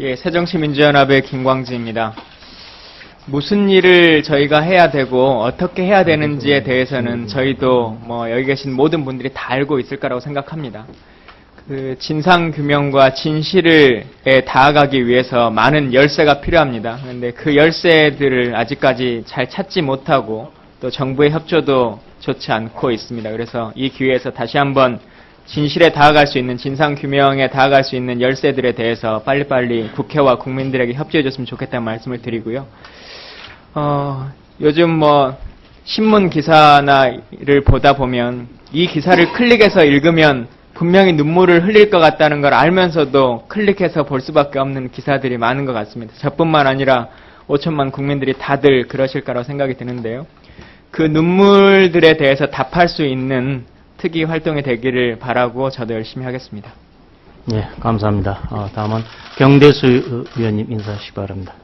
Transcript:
예, 새정치민주연합의 김광지입니다. 무슨 일을 저희가 해야 되고 어떻게 해야 되는지에 대해서는 저희도 뭐 여기 계신 모든 분들이 다 알고 있을 거라고 생각합니다. 그 진상 규명과 진실을 에 다가가기 위해서 많은 열쇠가 필요합니다. 그런데 그 열쇠들을 아직까지 잘 찾지 못하고 또 정부의 협조도 좋지 않고 있습니다. 그래서 이 기회에서 다시 한번 진실에 다가갈 수 있는 진상 규명에 다가갈 수 있는 열쇠들에 대해서 빨리빨리 국회와 국민들에게 협조해 줬으면 좋겠다는 말씀을 드리고요. 어, 요즘 뭐 신문 기사나를 보다 보면 이 기사를 클릭해서 읽으면 분명히 눈물을 흘릴 것 같다는 걸 알면서도 클릭해서 볼 수밖에 없는 기사들이 많은 것 같습니다. 저뿐만 아니라 5천만 국민들이 다들 그러실 거라고 생각이 드는데요. 그 눈물들에 대해서 답할 수 있는 특이 활동이 되기를 바라고 저도 열심히 하겠습니다. 예, 감사합니다. 어, 다음은 경대수 의원님 인사하시기 바랍니다.